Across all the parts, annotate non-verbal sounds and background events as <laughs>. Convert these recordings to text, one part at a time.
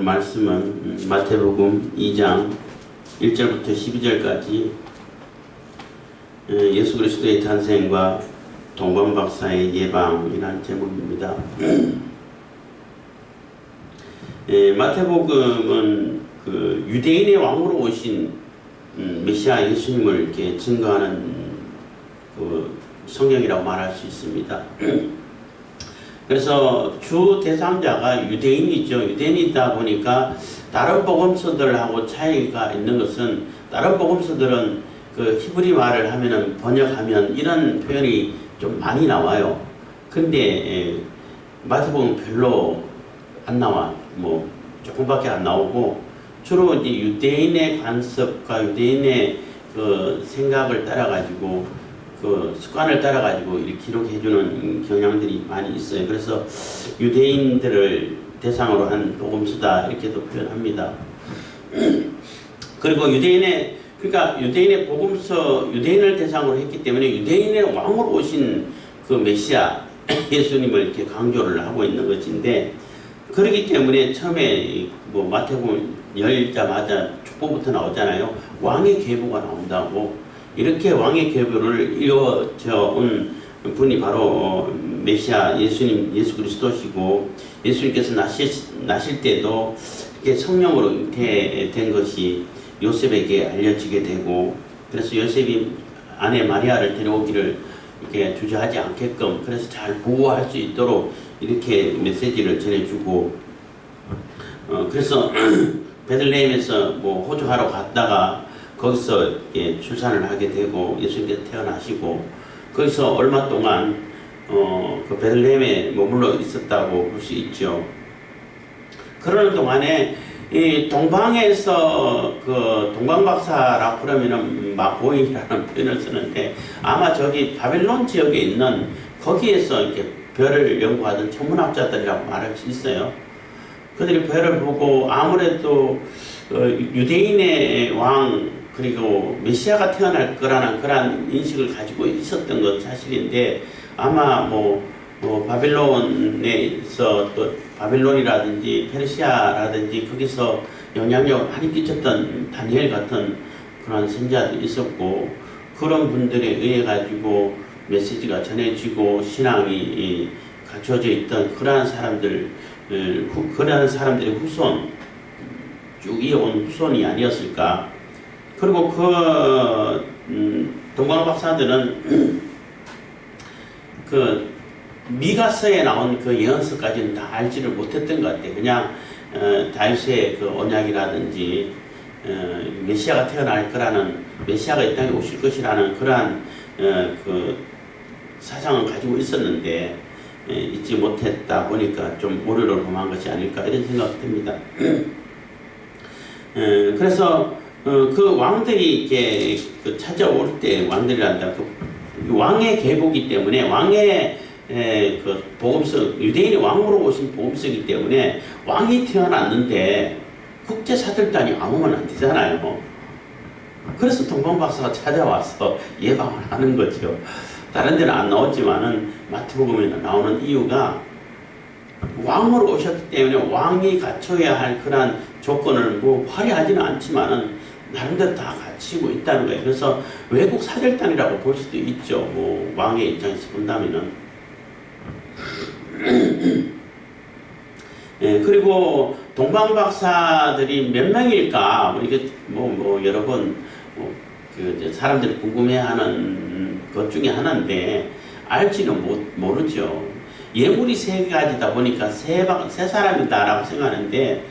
볼 말씀은 음, 마태복음 2장 1절부터 12절까지 어, 예수 그리스도의 탄생과 동방 박사의 예방이라는 제목입니다. <clears throat> 예, 마태복음은 그 유대인의 왕으로 오신 음, 메시아 예수님을 이렇게 증거하는 그 성경이라고 말할 수 있습니다. <clears throat> 그래서 주 대상자가 유대인이죠. 유대인이다 보니까 다른 복음서들하고 차이가 있는 것은 다른 복음서들은 그 히브리 말을 하면은 번역하면 이런 표현이 좀 많이 나와요. 근데 에, 마태복음 별로 안 나와. 뭐 조금밖에 안 나오고 주로 이제 유대인의 관습과 유대인의 그 생각을 따라 가지고 그 습관을 따라 가지고 이렇게 기록해 주는 경향들이 많이 있어요. 그래서 유대인들을 대상으로 한 복음서다 이렇게도 표현합니다. <clears throat> 그리고 유대인의 그러니까 유대인의 복음서 유대인을 대상으로 했기 때문에 유대인의 왕으로 오신 그 메시아 <clears throat> 예수님을 이렇게 강조를 하고 있는 것인데 그렇기 때문에 처음에 뭐 마태복음 열자마자 족보부터 나오잖아요. 왕의 계보가 나온다고 이렇게 왕의 계보를 이어져 온 분이 바로 메시아 예수님 예수 그리스도시고 예수님께서 나실 나실 때도 이렇게 성령으로 잉태된 것이 요셉에게 알려지게 되고 그래서 요셉이 아내 마리아를 데려오기를 이렇게 주저하지 않게끔 그래서 잘 보호할 수 있도록 이렇게 메시지를 전해주고 어 그래서 <clears throat> 베들레헴에서 뭐 호주하러 갔다가 거기서 예, 출산을 하게 되고 예수님께서 태어나시고 거기서 얼마 동안 어, 그 베들레헴에 머물러 있었다고 볼 수 있죠. 그러는 동안에 이 동방에서 그 동방박사라 그러면은 마고인이라는 표현을 쓰는데 아마 저기 바벨론 지역에 있는 거기에서 이렇게 별을 연구하던 천문학자들이라고 말할 수 있어요. 그들이 별을 보고 아무래도 어, 유대인의 왕 그리고 메시아가 태어날 거라는 그런 인식을 가지고 있었던 건 사실인데 아마 뭐, 뭐 바빌론에서 또 바빌론이라든지 페르시아라든지 거기서 영향력을 많이 끼쳤던 다니엘 같은 그런 선자도 있었고 그런 분들에 의해 가지고 메시지가 전해지고 신앙이 갖춰져 있던 그러한 사람들 그러한 사람들의 후손 쭉 이어온 후손이 아니었을까 그리고 그 음, 동방 박사들은 <clears throat> 그 미가서에 나온 그 예언서까지는 다 알지를 못했던 것 같아요. 그냥 어, 다윗의 그 언약이라든지 어, 메시아가 태어날 거라는 메시아가 이 땅에 오실 것이라는 그러한 어, 그 사상을 가지고 있었는데 에, 잊지 못했다 보니까 좀 오류를 범한 것이 아닐까 이런 생각이 듭니다. 에, <clears throat> 그래서 어, 그 왕들이 이렇게 그 찾아올 때 왕들이란다. 그 왕의 계보기 때문에 왕의 에, 그 복음서 유대인이 왕으로 오신 복음서이기 때문에 왕이 태어났는데 국제 사들단이 아무면 안 되잖아요. 그래서 동방박사가 찾아와서 <laughs> 예방을 하는 거죠. 다른 데는 안 나왔지만은 마태복음에 나오는 이유가 왕으로 오셨기 때문에 왕이 갖춰야 할 그런 조건을 뭐 화려하지는 않지만은 나름대로 다 갖추고 있다는 거예요. 그래서 외국 사절단이라고 볼 수도 있죠. 뭐 왕의 입장에서 본다면은. <clears throat> 예, 그리고 동방 박사들이 몇 명일까? 뭐 이게 뭐, 뭐 여러 번, 뭐, 그 사람들이 궁금해하는 것 중에 하나인데, 알지는 못, 모르죠. 예물이 세 가지다 보니까 세, 세 사람이다라고 생각하는데,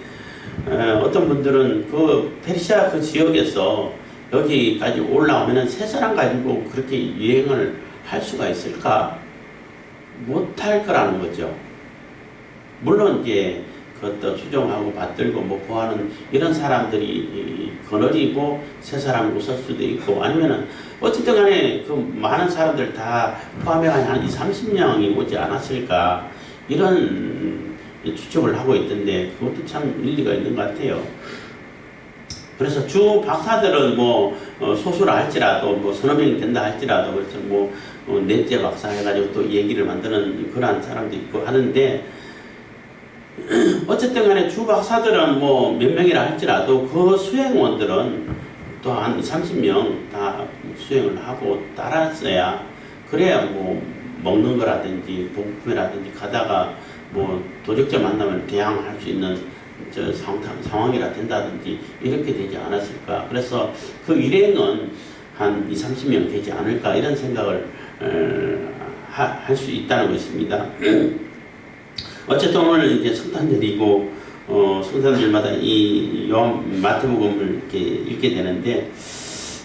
어, 어떤 분들은 그 페르시아 그 지역에서 여기까지 올라오면은 세 사람 가지고 그렇게 여행을 할 수가 있을까? 못할 거라는 거죠. 물론 이제 그것도 추종하고 받들고 뭐 보하는 이런 사람들이 거느리고 세 사람을 웃을 수도 있고 아니면은 어쨌든 간에 그 많은 사람들 다 포함해 한 2, 30명이 오지 않았을까 이런 추측을 하고 있던데 그것도 참 일리가 있는 것 같아요. 그래서 주 박사들은 뭐 어, 소수라 할지라도 뭐 서너 명이 된다 할지라도 그래서 뭐 어, 넷째 박사 해가지고 또 얘기를 만드는 그러한 사람도 있고 하는데 <clears throat> 어쨌든 간에 주 박사들은 뭐 몇 명이라 할지라도 그 수행원들은 또한 2, 30명 다 수행을 하고 따랐어야 그래야 뭐 먹는 거라든지 복품이라든지 가다가 뭐 도적자 만나면 대항할 수 있는 저 상황, 상황이라 된다든지 이렇게 되지 않았을까. 그래서 그 일행은 한 2, 30명 되지 않을까 이런 생각을 할 수 있다는 것입니다. <clears throat> 어쨌든 오늘 이제 성탄절이고 어, 성탄절마다 이 요한 마태복음을 이렇게 읽게 되는데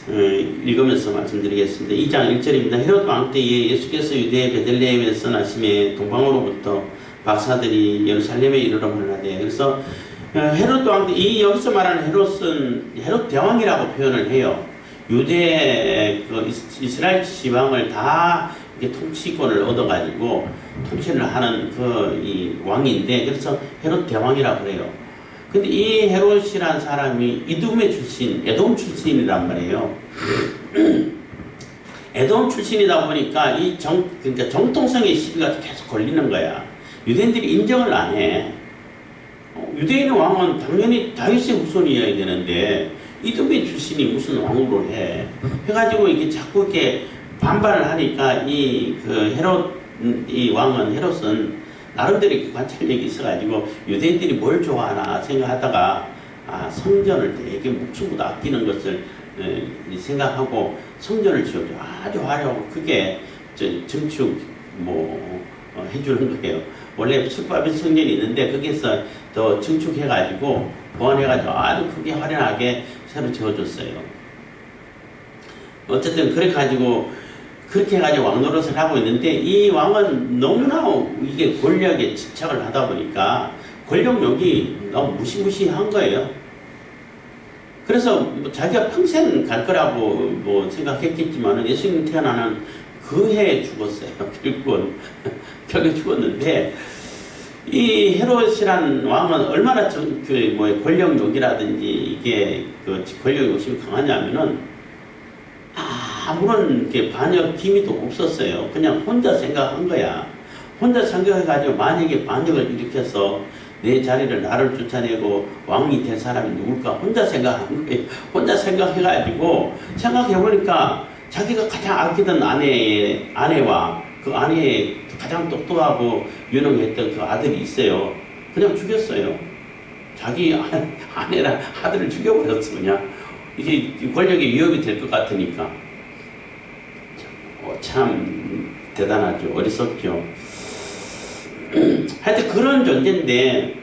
어, 읽으면서 말씀드리겠습니다. 2장 1절입니다. 헤롯 왕 때에 예수께서 유대 베들레헴에서 나심에 동방으로부터 박사들이 예루살렘에 이르러 말하되 그래서 어, 헤롯 왕때이 여기서 말하는 헤롯은 헤롯 대왕이라고 표현을 해요. 유대 그 이스- 이스라엘 지방을 다 통치권을 얻어가지고 통치를 하는 그 이 왕인데 그래서 헤롯 대왕이라고 그래요. 근데 이 헤롯이란 사람이 이둠의 출신, 에돔 출신이란 말이에요. <clears throat> 에돔 출신이다 보니까 이 정, 그러니까 정통성의 시비가 계속 걸리는 거야. 유대인들이 인정을 안 해. 어, 유대인의 왕은 당연히 다윗의 후손이어야 되는데 이dum의 출신이 무슨 왕으로 해? 해가지고 이게 자꾸 이렇게 반발을 하니까 이 그 헤롯 음, 이 왕은 헤롯은 나름대로 관찰력이 있어가지고 유대인들이 뭘 좋아하나 생각하다가 아 성전을 되게 묵추고 아끼는 것을 에, 생각하고 성전을 지어줘 아주 화려하고 저 증축 뭐 어, 해주는 거예요. 원래 숯밥이 성전이 있는데 거기서 더 증축해가지고 보완해가지고 아주 크게 화려하게 새로 지어줬어요. 어쨌든 그래 가지고 그렇게 해가지고 왕 노릇을 하고 있는데 이 왕은 너무나 이게 권력에 집착을 하다 보니까 권력욕이 너무 무시무시한 거예요. 그래서 뭐 자기가 평생 갈 거라고 뭐 생각했겠지만은 예수님 태어나는 그 해에 죽었어요. <laughs> 결국은 결국에 죽었는데 이 헤롯이란 왕은 얼마나 좀 그뭐 권력 욕이라든지 이게 그 권력 욕심이 강하냐면은 아무런 반역 기미도 없었어요. 그냥 혼자 생각한 거야. 혼자 생각해가지고 만약에 반역을 일으켜서 내 자리를 나를 쫓아내고 왕이 될 사람이 누굴까 혼자 생각한 거예요. 혼자 생각해가지고 생각해보니까 자기가 가장 아끼던 아내의 아내와 그 아내의 가장 똑똑하고 유능했던 그 아들이 있어요. 그냥 죽였어요. 자기 아- <laughs> 아내랑 아들을 죽여버렸어 그냥 이게 권력의 위협이 될 것 같으니까 어, 참 대단하죠 어리석죠 <clears throat> 하여튼 그런 존재인데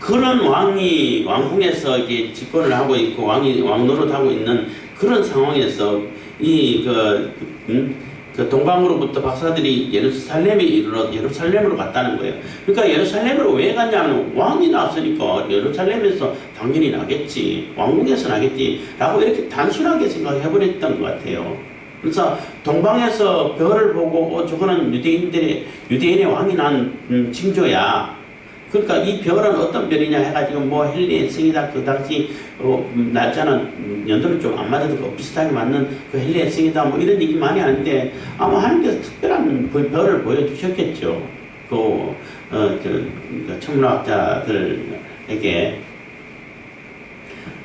그런 왕이 왕궁에서 이게 집권을 하고 있고 왕이 왕 노릇하고 있는 그런 상황에서 이그 음, 그 동방으로부터 박사들이 예루살렘에 이르러 예루살렘으로 갔다는 거예요. 그러니까 예루살렘으로 왜 갔냐면 왕이 나왔으니까 예루살렘에서 당연히 나겠지. 왕궁에서 나겠지 라고 이렇게 단순하게 생각해 버렸던 것 같아요. 그래서 동방에서 별을 보고 어 저거는 유대인들의 유대인의 왕이 난 음, 징조야. 그러니까 이 별은 어떤 별이냐 해가지고 뭐 헬리의 승이다 그 당시 어, 음, 날짜는 음, 연도는 좀 안 맞아도 그 비슷하게 맞는 그 헬리의 승이다 뭐 이런 얘기 많이 하는데 아마 하나님께서 특별한 그 별을 보여주셨겠죠. 그, 어, 그, 그 천문학자들에게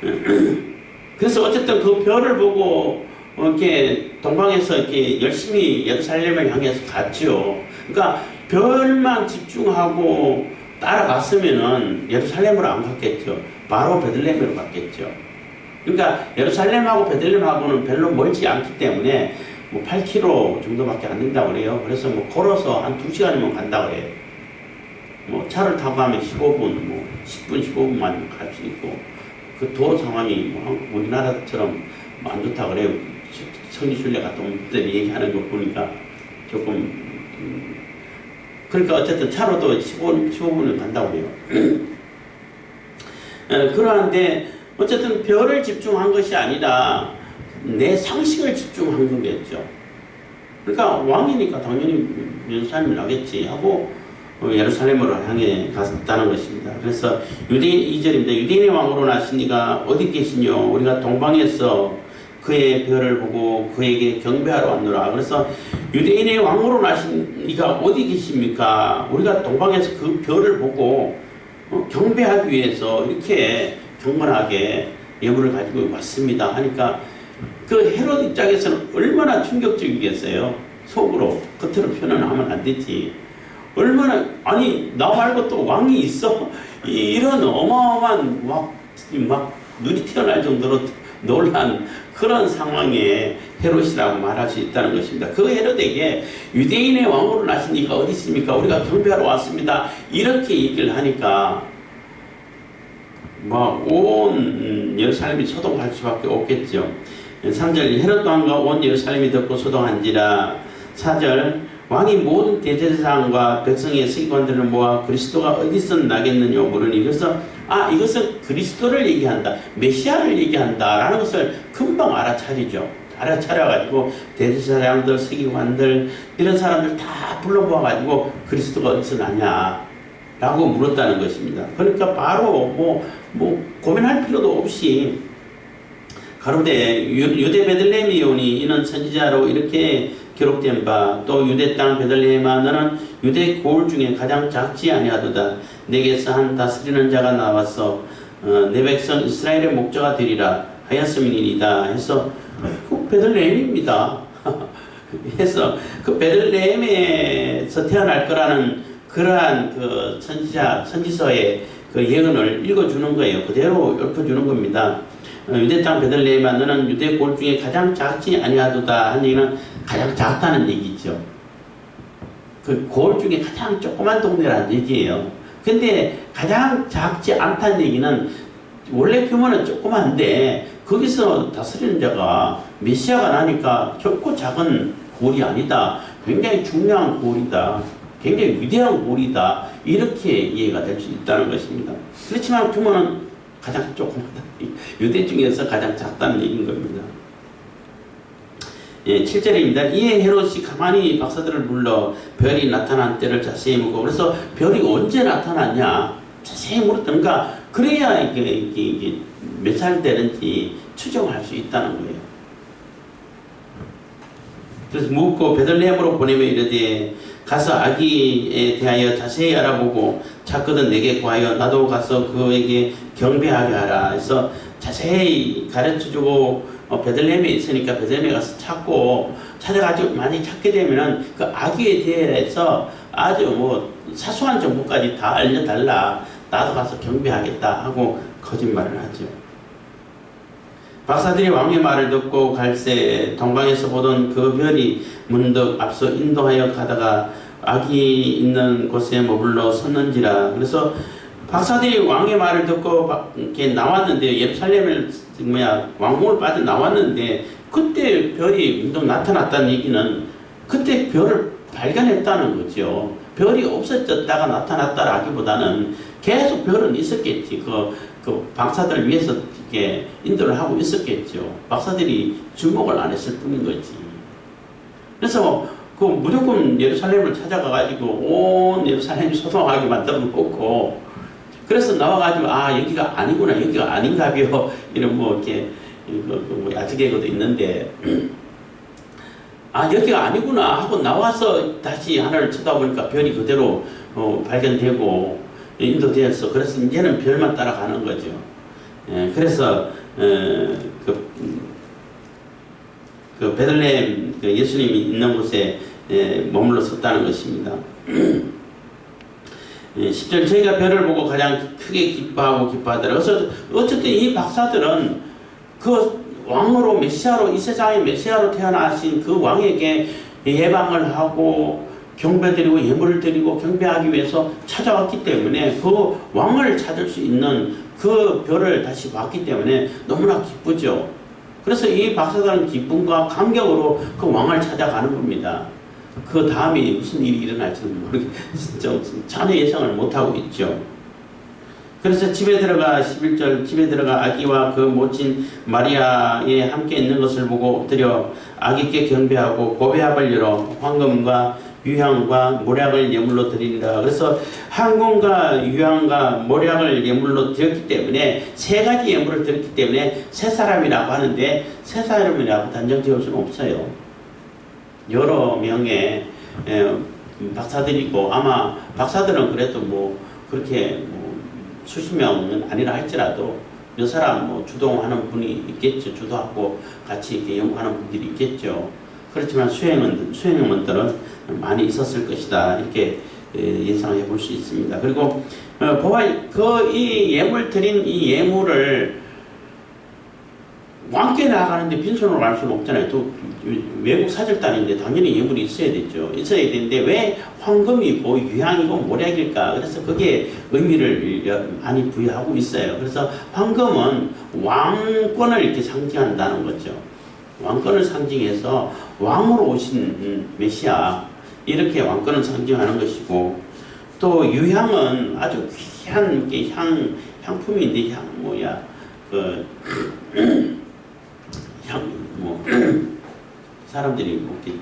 <clears throat> 그래서 어쨌든 그 별을 보고 어, 이렇게 동방에서 이렇게 열심히 예루살렘을 향해서 갔죠. 그러니까 별만 집중하고 따라갔으면은 예루살렘으로 안 갔겠죠. 바로 베들레헴으로 갔겠죠. 그러니까 예루살렘하고 베들레헴하고는 별로 멀지 않기 때문에 뭐 8km 정도밖에 안 된다고 그래요. 그래서 뭐 걸어서 한 2시간이면 간다고 그래요. 뭐 차를 타고 가면 15분, 뭐 10분, 15분만 갈 수 있고 그 도로 상황이 뭐 한- 우리나라처럼 뭐 안 좋다 그래요. 청지순례 갔다 온 분들이 얘기하는 거 보니까 조금 음, 그러니까 어쨌든 차로도 15, 15분을 간다고 해요. <clears throat> 에, 그러한데 어쨌든 별을 집중한 것이 아니라 내 상식을 집중한 거겠죠. 그러니까 왕이니까 당연히 예루살렘을 나겠지 하고 어, 예루살렘으로 향해 갔다는 것입니다. 그래서 유대인 2절입니다. 유대인의 왕으로 나신 이가 어디 계시뇨? 우리가 동방에서 그의 별을 보고 그에게 경배하러 왔노라. 그래서 유대인의 왕으로 나신 이가 어디 계십니까? 우리가 동방에서 그 별을 보고 어, 경배하기 위해서 이렇게 경건하게 예물을 가지고 왔습니다 하니까 그 헤롯 입장에서는 얼마나 충격적이겠어요. 속으로 겉으로 표현하면 안 되지. 얼마나 아니 나 말고 또 왕이 있어 <laughs> 이- 이런 어마어마한 막, 막 눈이 튀어날 정도로 놀란 그런 상황에 헤롯이라고 말할 수 있다는 것입니다. 그 헤롯에게 유대인의 왕으로 이가 어디 있습니까? 우리가 경배하러 왔습니다. 이렇게 얘기를 하니까 뭐온 예루살렘이 소동할 수밖에 없겠죠. 3절 헤롯 왕과 온 예루살렘이 듣고 소동한지라 4절 왕이 모든 대제사장과 백성의 서기관들을 모아 그리스도가 어디서 나겠느냐 물으니 그래서 아 이것은 그리스도를 얘기한다 메시아를 얘기한다 라는 것을 금방 알아차리죠. 알아차려가지고 대제사장들 서기관들 이런 사람들 다 불러모아가지고 그리스도가 어디서 나냐 라고 물었다는 것입니다. 그러니까 바로 뭐, 뭐 고민할 필요도 없이 가로대 유- 유대 베들레헴이 이는 선지자로 이렇게 기록된 바 또 유대 땅 베들레헴아 너는 유대 고을 중에 가장 작지 아니하도다. 내게서 한 다스리는 자가 나와서 어, 내 백성 이스라엘의 목자가 되리라 하였음이니이다 해서 그 베들레헴입니다. <laughs> 해서 그 베들레헴에서 태어날 거라는 그러한 그 선지자 선지서의 그 예언을 읽어주는 거예요 그대로 읊어주는 겁니다 어, 유대 땅 베들레헴아 너는 유대 골 중에 가장 작지 아니하도다 한 얘기는 가장 작다는 얘기죠. 그 골 중에 가장 조그만 동네라는 얘기예요. 근데 가장 작지 않다는 얘기는 원래 규모는 조그만데 거기서 다스리는 자가 메시아가 나니까 결코 작은 골이 아니다. 굉장히 중요한 골이다. 굉장히 위대한 골이다. 이렇게 이해가 될 수 있다는 것입니다. 그렇지만 규모는 가장 조그마다. 유대 중에서 가장 작다는 얘기인 겁니다. 예, 7절입니다. 이에 헤롯이 가만히 박사들을 불러 별이 나타난 때를 자세히 묻고 그래서 별이 언제 나타났냐 자세히 물었던가 그래야 이게, 이게, 이게 몇 살 되는지 추정할 수 있다는 거예요. 그래서 묻고 베들레헴으로 보내며 이르되 가서 아기에 대하여 자세히 알아보고 찾거든 내게 구하여 나도 가서 그에게 경배하게 하라 해서 자세히 가르쳐주고 어, 베들레헴에 있으니까 베들레헴에 가서 찾고 찾아가지고 많이 찾게 되면은 그 아기에 대해서 아주 뭐 사소한 정보까지 다 알려달라 나도 가서 경배하겠다 하고 거짓말을 하죠. 박사들이 왕의 말을 듣고 갈새 동방에서 보던 그 별이 문득 앞서 인도하여 가다가 아기 있는 곳에 머물러 섰는지라 그래서 박사들이 왕의 말을 듣고 바- 이렇게 나왔는데 예루살렘을 뭐야 왕궁을 빠져 나왔는데 그때 별이 문득 나타났다는 얘기는 그때 별을 발견했다는 거죠. 별이 없어졌다가 나타났다라기보다는 계속 별은 있었겠지. 그, 그 박사들 위해서 이렇게 인도를 하고 있었겠죠. 박사들이 주목을 안 했을 뿐인 거지. 그래서 그 무조건 예루살렘을 찾아가가지고 온 예루살렘이 소송하게 만들어 놓고 그래서 나와가지고 아 여기가 아니구나 여기가 아닌가벼 <laughs> 이런 뭐 이렇게 그, 그, 뭐 야지개거도 있는데 <clears throat> 아 여기가 아니구나 하고 나와서 다시 하늘을 쳐다보니까 별이 그대로 어, 발견되고 인도되어서 그래서 이제는 별만 따라가는 거죠. 예, 그래서 어, 그, 그 베들레헴 그 예수님이 있는 곳에 예, 머물러 섰다는 것입니다. <clears throat> 예, 10절 저희가 별을 보고 가장 크게 기뻐하고 기뻐하더라. 어쨌든 이 박사들은 그 왕으로 메시아로 이 세상의 메시아로 태어나신 그 왕에게 예방을 하고 경배드리고 예물을 드리고 경배하기 위해서 찾아왔기 때문에 그 왕을 찾을 수 있는 그 별을 다시 봤기 때문에 너무나 기쁘죠. 그래서 이 박사들은 기쁨과 감격으로 그 왕을 찾아가는 겁니다. 그 다음에 무슨 일이 일어날지는 모르겠, <laughs> 진짜 전혀 예상을 못하고 있죠. 그래서 집에 들어가 11절 집에 들어가 아기와 그 모친 마리아에 함께 있는 것을 보고 엎드려 아기께 경배하고 고배합을 열어 황금과 유향과 모략을 예물로 드리니라. 그래서 황금과 유향과 모략을 예물로 드렸기 때문에 세 가지 예물을 드렸기 때문에 세 사람이라고 하는데 세 사람이라고 단정 지을 수는 없어요. 여러 명의 에, 박사들이고 아마 박사들은 그래도 뭐 그렇게 뭐 수십 명은 아니라 할지라도 몇 사람 뭐 주동하는 분이 있겠죠. 주도하고 같이 이렇게 연구하는 분들이 있겠죠. 그렇지만 수행은 수행원들은 많이 있었을 것이다 이렇게 에, 예상해 볼 수 있습니다. 그리고 어, 보아 그 이 예물 드린 이 예물을 왕께 나가는데 빈손으로 갈 수는 없잖아요. 또 외국 사절단인데 당연히 예물이 있어야 되죠. 있어야 되는데 왜 황금이고 유향이고 모략일까? 그래서 그게 의미를 여- 많이 부여하고 있어요. 그래서 황금은 왕권을 이렇게 상징한다는 거죠. 왕권을 상징해서 왕으로 오신 음, 메시아 이렇게 왕권을 상징하는 것이고 또 유향은 아주 귀한 게향 향품인데 향 뭐야 그 향, 뭐, <clears throat> 사람들이 뭐 이렇게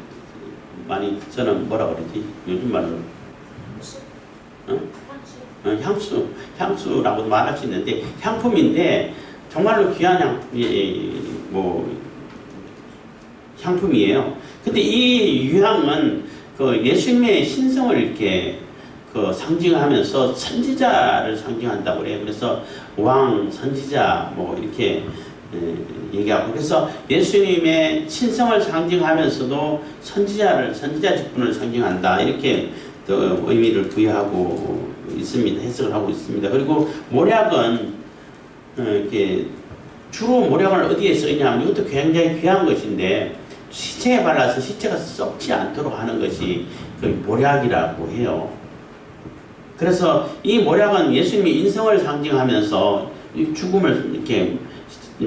많이 저는 뭐라 그러지? 요즘 말로 어? 어, 향수, 향수라고도 말할 수 있는데 향품인데 정말로 귀한 향, 이, 이, 뭐 향품이에요. 근데 이 유향은 그 예수님의 신성을 이렇게 그 상징하면서 선지자를 상징한다고 그래요. 그래서 왕, 선지자 뭐 이렇게 에, 얘기하고 그래서 예수님의 신성을 상징하면서도 선지자를 선지자 직분을 상징한다 이렇게 또 의미를 부여하고 있습니다. 해석을 하고 있습니다. 그리고 모략은 어, 이렇게 주로 모략을 어디에 쓰냐면 이것도 굉장히 귀한 것인데 시체에 발라서 시체가 썩지 않도록 하는 것이 그 모략이라고 해요. 그래서 이 모략은 예수님의 인성을 상징하면서 이 죽음을 이렇게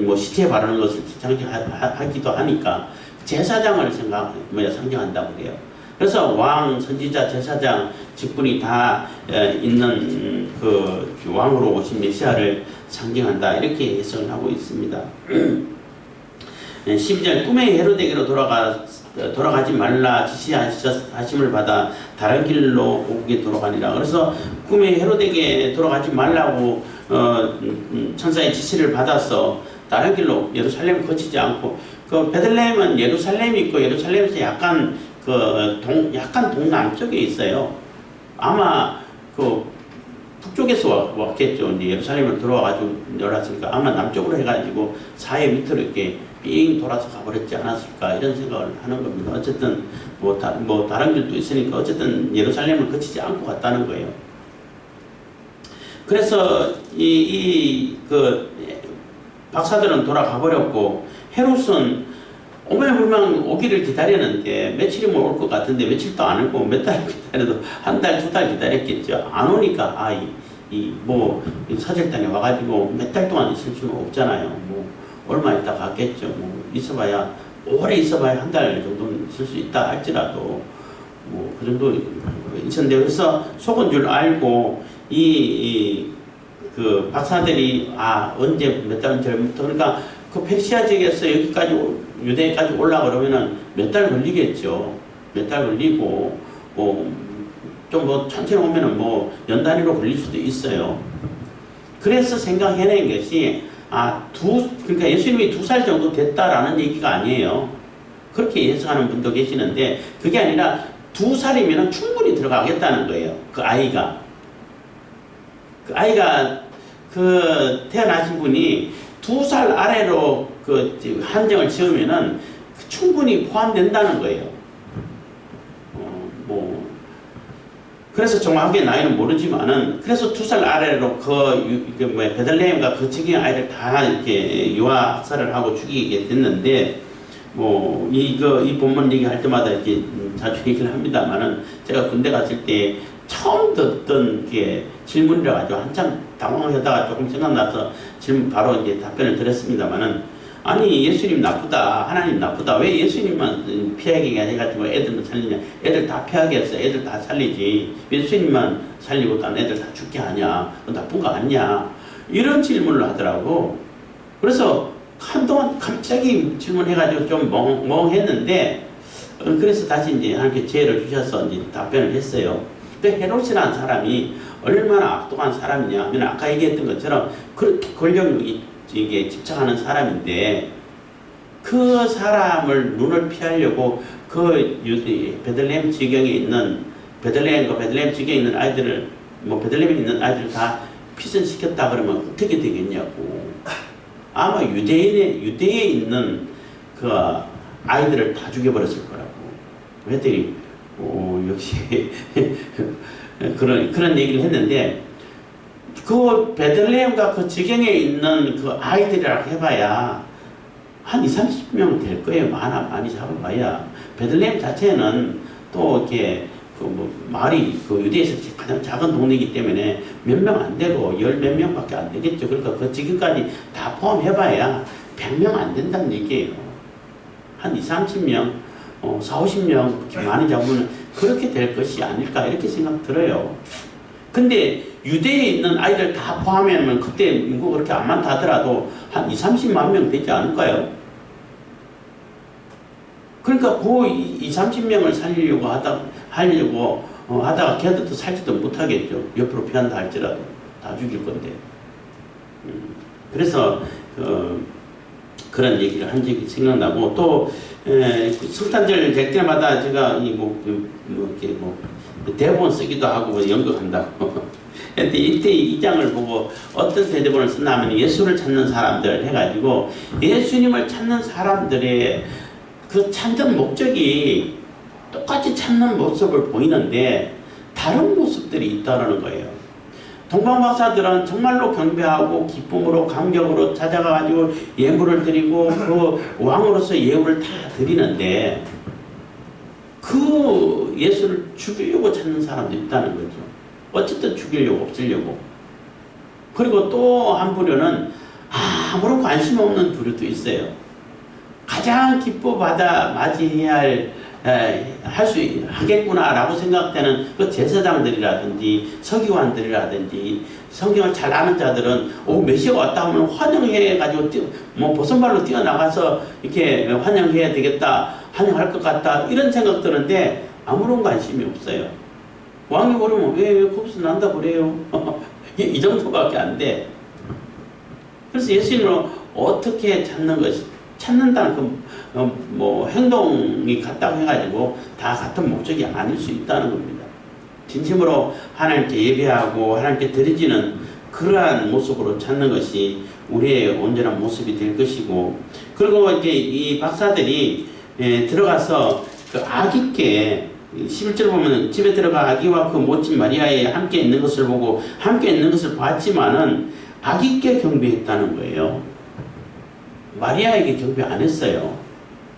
뭐 시체에 바르는 것을 상징하기도 하니까 제사장을 생각 뭐야 상징한다고 그래요. 그래서 왕, 선지자, 제사장 직분이 다 에, 있는 음, 그 왕으로 오신 메시아를 상징한다 이렇게 해석을 하고 있습니다. <clears throat> 12절 꿈의 헤로데게로 돌아가 돌아가지 말라 지시하심을 받아 다른 길로 오게 돌아가니라. 그래서 꿈의 헤로데게 돌아가지 말라고 어, 음, 음, 천사의 지시를 받아서 다른 길로 예루살렘을 거치지 않고 그 베들레헴은 예루살렘이 있고 예루살렘에서 약간 그 동, 약간 동남쪽에 있어요. 아마 그 북쪽에서 왔- 왔겠죠. 이제 예루살렘을 들어와가지고 열었으니까 아마 남쪽으로 해가지고 사해 밑으로 이렇게 삥 돌아서 가버렸지 않았을까 이런 생각을 하는 겁니다. 어쨌든 뭐, 다, 뭐 다른 길도 있으니까 어쨌든 예루살렘을 거치지 않고 갔다는 거예요. 그래서 이그 박사들은 돌아가 버렸고 헤롯은 오매불망 오기를 기다리는데 며칠이면 올 것 같은데 며칠도 안 오고 몇 달 기다려도 한 달 두 달 기다렸겠죠. 안 오니까 아이뭐 사절단에 와가지고 몇 달 동안 있을 수는 없잖아요. 뭐 얼마 있다 갔겠죠. 뭐 있어봐야 오래 있어봐야 한 달 정도는 있을 수 있다 할지라도 뭐 그 정도 있었는데 그래서 속은 줄 알고 이 그 박사들이 아 언제 몇달 전부터 그러니까 그 페르시아 지역에서 여기까지 올- 유대까지 올라 그러면은 몇 달 걸리겠죠. 몇 달 걸리고 뭐좀뭐 천천히 오면은 뭐 연 단위로 걸릴 수도 있어요. 그래서 생각해낸 것이 아 두 그러니까 예수님이 두 살 정도 됐다라는 얘기가 아니에요. 그렇게 예상하는 분도 계시는데 그게 아니라 두 살이면 충분히 들어가겠다는 거예요. 그 아이가 그 아이가 그 태어나신 분이 두 살 아래로 그 한정을 지으면은 충분히 포함된다는 거예요. 어, 뭐 그래서 정확하게 나이는 모르지만은 그래서 두 살 아래로 그 유- 이게 뭐 베들레헴과 그 지역의 아이들 다 이렇게 유아 학살을 하고 죽이게 됐는데 뭐 이거 이 본문 얘기할 때마다 이렇게 음, 자주 <laughs> 얘기를 합니다만은 제가 군대 갔을 때 처음 듣던 게 질문이라 가지고 한참 당황하다가 조금 생각나서 질문 바로 이제 답변을 드렸습니다만은 아니 예수님 나쁘다 하나님 나쁘다 왜 예수님만 피하게 해가지고 애들만 살리냐. 애들 다 피하게 했어. 애들 다 살리지. 예수님만 살리고 딴 애들 다 죽게 하냐. 나쁜 거 아니냐. 이런 질문을 하더라고. 그래서 한동안 갑자기 질문해가지고 좀 멍, 멍했는데 어, 그래서 다시 이제 하나님께 지혜를 주셔서 이제 답변을 했어요. 그 헤롯이라는 사람이 얼마나 악독한 사람이냐 하면 아까 얘기했던 것처럼 그렇게 이게 집착하는 사람인데 그 사람을 눈을 피하려고 그 베들레헴 지경에 있는 베들레헴과 베들레헴 지경에 있는 아이들을 뭐 베들레헴에 있는 아이들 다 피선시켰다 그러면 어떻게 되겠냐고. 아마 유대인의 유대에 있는 그 아이들을 다 죽여버렸을 거라고. 그랬더니 어, 역시 <laughs> 그런 그런 얘기를 했는데 그 베들레헴과 그 지경에 있는 그 아이들이라고 해봐야 한 2, 30명 될 거예요. 많아 많이 잡아봐야 베들레헴 자체는 또 이렇게 그뭐 마을이 그 유대에서 가장 작은 동네이기 때문에 몇 명 안 되고 열 몇 명밖에 안 되겠죠. 그러니까 그 지금까지 다 포함해봐야 100명 안 된다는 얘기예요. 한 2, 30명, 어, 4, 50명 그렇게 많이 잡으면 그렇게 될 것이 아닐까 이렇게 생각 들어요. 근데 유대에 있는 아이들 다 포함하면 그때 인구 그렇게 안 많다 하더라도 한 2, 30만 명 되지 않을까요? 그러니까 그 2, 30명을 살리려고 하다, 하려고 어, 하다가 걔들도 살지도 못하겠죠. 옆으로 피한다 할지라도 다 죽일 건데. 음, 그래서 어, 그런 얘기를 한 적이 생각나고 또 에, 그 성탄절 될 때마다 제가 이뭐 뭐, 이렇게 뭐 대본 쓰기도 하고 뭐 연극한다고. <laughs> 근데 이때 이 장을 보고 어떤 대본을 썼냐면 예수를 찾는 사람들 해가지고 예수님을 찾는 사람들의 그 찾는 목적이 똑같이 찾는 모습을 보이는데 다른 모습들이 있다는 거예요. 동방박사들은 정말로 경배하고 기쁨으로 감격으로 찾아가가지고 예물을 드리고 그 왕으로서 예물을 다 드리는데 그 예수를 죽이려고 찾는 사람도 있다는 거죠. 어쨌든 죽이려고 없애려고. 그리고 또 한 부류는 아무런 관심 없는 부류도 있어요. 가장 기뻐받아 맞이해야 할 할 수 하겠구나라고 생각되는 그 제사장들이라든지 서기관들이라든지 성경을 잘 아는 자들은 오 메시아 왔다 하면 환영해 가지고 뭐 보선발로 뛰어 나가서 이렇게 환영해야 되겠다 환영할 것 같다 이런 생각 드는데 아무런 관심이 없어요. 왕이 오르면 왜 왜 곱슬 난다 그래요? <laughs> 이- 이 정도밖에 안 돼. 그래서 예수님을 어떻게 찾는 것이 찾는다는 그뭐 행동이 같다고 해가지고 다 같은 목적이 아닐 수 있다는 겁니다. 진심으로 하나님께 예배하고 하나님께 드려지는 그러한 모습으로 찾는 것이 우리의 온전한 모습이 될 것이고 그리고 이제 이 박사들이 에, 들어가서 그 아기께 11절 보면 집에 들어가 아기와 그 모친 마리아에 함께 있는 것을 보고 함께 있는 것을 봤지만은 아기께 경배했다는 거예요. 마리아에게 경배 안 했어요.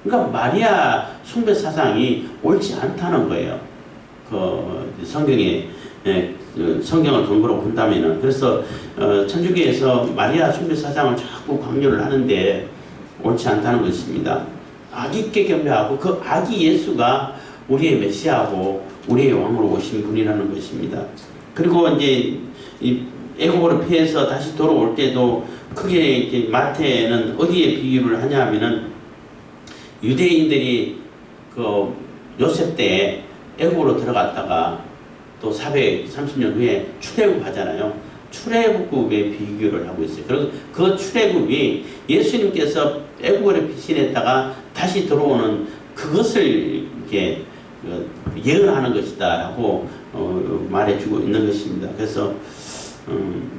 그러니까 마리아 숭배 사상이 옳지 않다는 거예요. 그 성경에 예, 그 성경을 근거로 본다면은 그래서 어, 천주교에서 마리아 숭배 사상을 자꾸 강조를 하는데 옳지 않다는 것입니다. 아기께 경배하고 그 아기 예수가 우리의 메시아고 우리의 왕으로 오신 분이라는 것입니다. 그리고 이제 이 애국으로 피해서 다시 돌아올 때도 크게 이제 마태는 어디에 비유를 하냐면은 유대인들이 그 요셉 때 애국으로 들어갔다가 또 430년 후에 출애굽하잖아요. 출애굽의 비교를 하고 있어요. 그리고 그 출애굽이 예수님께서 애국으로 피신했다가 다시 들어오는 그것을 이렇게 그 예언하는 것이다라고 어, 말해주고 있는 것입니다. 그래서 음,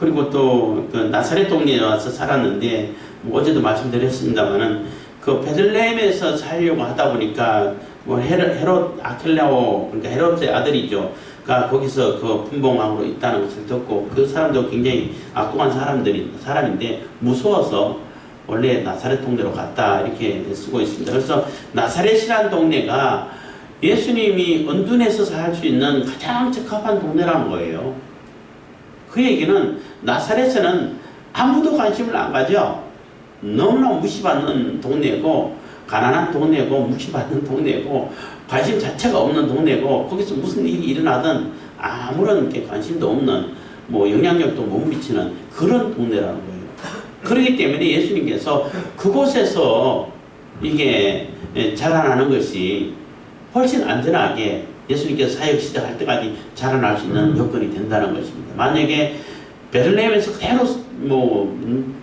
그리고 또 그 나사렛 동네에 와서 살았는데 뭐 어제도 말씀드렸습니다만은 그 베들레헴에서 살려고 하다 보니까 뭐 헤롯, 헤롯 아켈레오 그러니까 헤롯의 아들이죠. 가 거기서 그 분봉왕으로 있다는 것을 듣고 그 사람도 굉장히 악독한 사람들이 사람인데 무서워서 원래 나사렛 동네로 갔다 이렇게 쓰고 있습니다. 그래서 나사렛이라는 동네가 예수님이 은둔해서 살 수 있는 가장 적합한 동네라는 거예요. 그 얘기는 나사렛에는 아무도 관심을 안 가져. 너무나 무시받는 동네고 가난한 동네고 무시받는 동네고 관심 자체가 없는 동네고 거기서 무슨 일이 일어나든 아무런 게 관심도 없는 뭐 영향력도 못 미치는 그런 동네라는 거예요. 그렇기 때문에 예수님께서 그곳에서 이게 예, 자라나는 것이 훨씬 안전하게 예수님께서 사역 시작할 때까지 자라날 수 있는 여건이 된다는 것입니다. 만약에 베들레헴에서 그대로 뭐 음,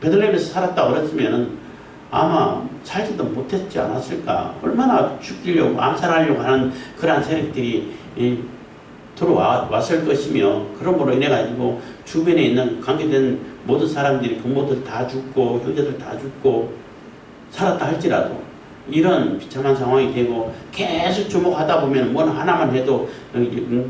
베들레헴에서 살았다 그랬으면은 아마 살지도 못했지 않았을까? 얼마나 죽이려고 암살하려고 하는 그러한 세력들이 이, 들어와 왔을 것이며 그러므로 인해 가지고 주변에 있는 관계된 모든 사람들이 부모들 다 죽고 형제들 다 죽고 살았다 할지라도 이런 비참한 상황이 되고 계속 주목하다 보면 뭐 하나만 해도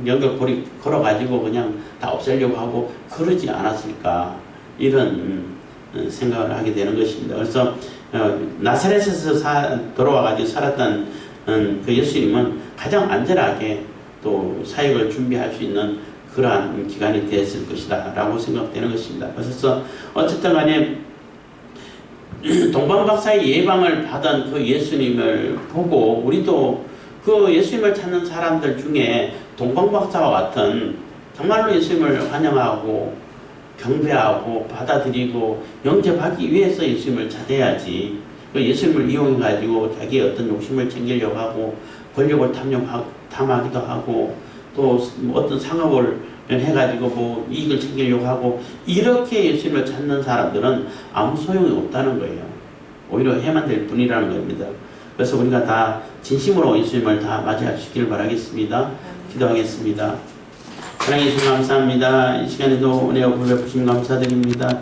연결고리 걸어가지고 그냥 다 없애려고 하고 그러지 않았을까 이런 음, 생각을 하게 되는 것입니다. 그래서 어, 나사렛에서 사, 돌아와가지고 살았던 음, 그 예수님은 가장 안전하게 또 사역을 준비할 수 있는 그러한 기간이 되었을 것이다 라고 생각되는 것입니다. 그래서 어쨌든 간에 <clears throat> 동방박사의 예방을 받은 그 예수님을 보고 우리도 그 예수님을 찾는 사람들 중에 동방박사와 같은 정말로 예수님을 환영하고 경배하고 받아들이고 영접하기 위해서 예수님을 찾아야지 그 예수님을 이용해 가지고 자기의 어떤 욕심을 챙기려고 하고 권력을 탐욕하, 탐하기도 하고 또뭐 어떤 상업을 해가지고 뭐 이익을 챙기려고 하고 이렇게 예수님을 찾는 사람들은 아무 소용이 없다는 거예요. 오히려 해만 될 뿐이라는 겁니다. 그래서 우리가 다 진심으로 예수님을 다 맞이할 수 있기를 바라겠습니다. 기도하겠습니다. 하나님 예수 감사합니다. 이 시간에도 은혜와 불 베푸심 감사드립니다.